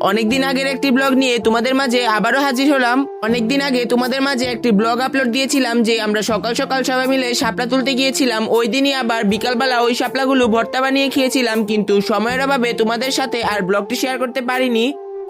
অনেকদিন আগের একটি ব্লগ নিয়ে তোমাদের মাঝে আবারও হাজির হলাম। অনেকদিন আগে তোমাদের মাঝে একটি ব্লগ আপলোড দিয়েছিলাম যে আমরা সকাল সকাল সবাই মিলে শাপলা তুলতে গিয়েছিলাম। ওই দিনই আবার বিকালবেলা ওই শাপলাগুলো ভর্তা বানিয়ে খেয়েছিলাম, কিন্তু সময়ের অভাবে তোমাদের সাথে আর ব্লগটি শেয়ার করতে পারিনি।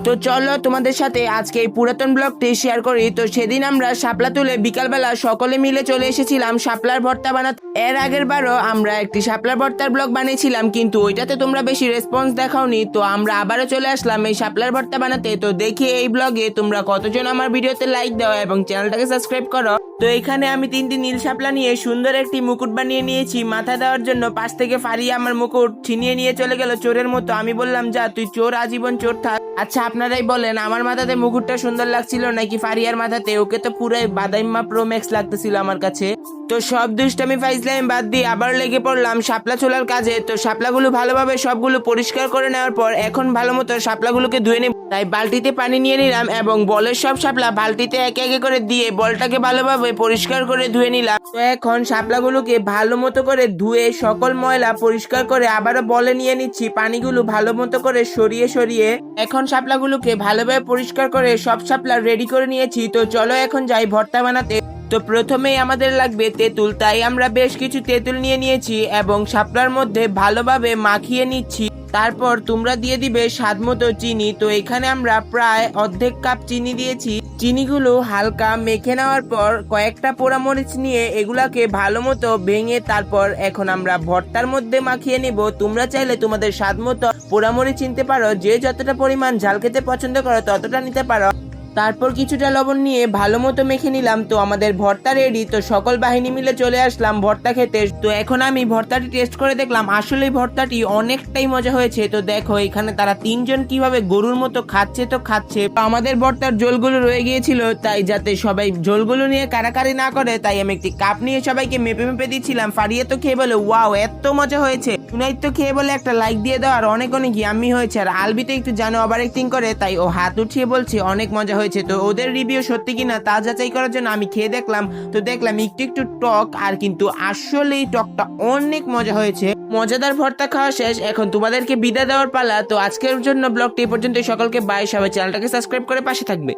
তো চলো তোমাদের সাথে আজকে এই পুরাতন ব্লগটি শেয়ার করি। তো সেদিন আমরা শাপলা তুলে বিকালবেলা সকলে মিলে চলে এসেছিলাম শাপলার ভর্তা বানাতে। এর আগের বারও আমরা একটি শাপলার ভর্তার ব্লগ বানিয়েছিলাম, কিন্তু ওইটাতে তোমরা বেশি রেসপন্স দেখাওনি। তো আমরা আবারও চলে আসলাম এই শাপলার ভর্তা বানাতে। তো দেখি এই ব্লগে তোমরা কতজন আমার ভিডিওতে লাইক দাও এবং চ্যানেলটাকে সাবস্ক্রাইব করো। তো এখানে আমি তিনটি নীল শাপলা নিয়ে সুন্দর একটি মুকুট বানিয়ে নিয়েছি। মাথা দেওয়ার জন্য পাশ থেকে ফারিয়ে আমার মুকুট ছিনিয়ে নিয়ে চলে গেল চোরের মতো। আমি বললাম, যা, তুই চোর, আজীবন চোর থাক। আচ্ছা আপনারাই বলেন, আমার মাথাতে মুকুটটা সুন্দর লাগছিল নাকি ফারিয়ার মাথাতে? ওকে তো পুরাই বাদাইম্মা প্রো ম্যাক্স লাগতেছিল আমার কাছে। তো সব দুষ্টামি ফাইজলাম বাদ দিয়ে আবার লেগে পড়লাম শাপলা ছোলার কাজে। তো শাপলাগুলো ভালোভাবে সবগুলো পরিষ্কার করে নেওয়ার পর এখন ভালো মতো শাপলাগুলোকে ধুয়ে নেব। তাই বালতিতে পানি নিয়ে নিলাম এবং বলের সব শাপলা বালতিতে একে একে করে দিয়ে বলটাকে ভালোভাবে পরিষ্কার করে ধুয়ে নিলাম। তো এখন শাপলাগুলোকে ভালো মতো করে ধুয়ে সকল ময়লা পরিষ্কার করে আবারও বলে নিয়ে নিচ্ছি, পানিগুলো ভালো মতো করে সরিয়ে সরিয়ে। এখন শাপলাগুলোকে ভালোভাবে পরিষ্কার করে সব শাপলা রেডি করে নিয়েছি। তো চলো এখন যাই ভর্তা বানাতে। তো প্রথমেই আমাদের লাগবে তেঁতুল, তাই আমরা বেশ কিছু তেঁতুল নিয়ে নিয়েছি এবং শাপলার মধ্যে ভালোভাবে মাখিয়ে নিচ্ছি। তারপর তোমরা দিয়ে দিবে স্বাদ মতো চিনি, তো এখানে আমরা প্রায় অর্ধেক কাপ চিনি দিয়েছি। চিনিগুলো হালকা মেখে নেওয়ার পর কয়েকটা পোড়ামরিচ নিয়ে এগুলাকে ভালো মতো ভেঙে তারপর এখন আমরা ভর্তার মধ্যে মাখিয়ে নিব। তোমরা চাইলে তোমাদের স্বাদ মতো পোড়ামরিচ চিনতে পারো, যে যতটা পরিমাণ ঝাল খেতে পছন্দ করো ততটা নিতে পারো। তারপর কিছুটা লবণ নিয়ে ভালো মতো মেখে নিলাম। তো আমাদের ভর্তা রেডি তো সকল বাহিনী মিলে চলে আসলাম ভর্তা খেতে। তো এখন আমি ভর্তাটি টেস্ট করে দেখলাম, আসলে ভর্তাটি অনেকটাই মজা হয়েছে। তো দেখো, এখানে তারা তিনজন কীভাবে গরুর মতো খাচ্ছে তো খাচ্ছে। আমাদের ভর্তার জলগুলো রয়ে গিয়েছিল, তাই যাতে সবাই জলগুলো নিয়ে কারাকারি না করে, তাই আমি একটি কাপ নিয়ে সবাইকে মেপে মেপে দিচ্ছিলাম। ফারিয়ে তো খেয়ে বলে, ওয়াও, এত মজা হয়েছে। সুনাই তো খেয়ে বলে, একটা লাইক দিয়ে দাও, আর অনেক অনেক ইয়ামি হয়েছে। আর আলবি তো একটু জানো ওভার অ্যাক্টিং করে, তাই ও হাত উঠিয়ে বলছে, অনেক মজা হয়েছে। তো ওদের রিভিউ সত্যি কিনা তা যাচাই করার জন্য আমি খেয়ে দেখলাম। তো দেখলাম একটু একটু টক আর কিন্তু আসলেই টকটা অনেক মজা হয়েছে। মজাদার ভর্তা খাওয়া শেষ, এখন তোমাদেরকে বিদায় দেওয়ার পালা। তো আজকের জন্য ব্লগটি পর্যন্ত সকলকে বাই সবাই চ্যানেলটাকে সাবস্ক্রাইব করে পাশে থাকবে।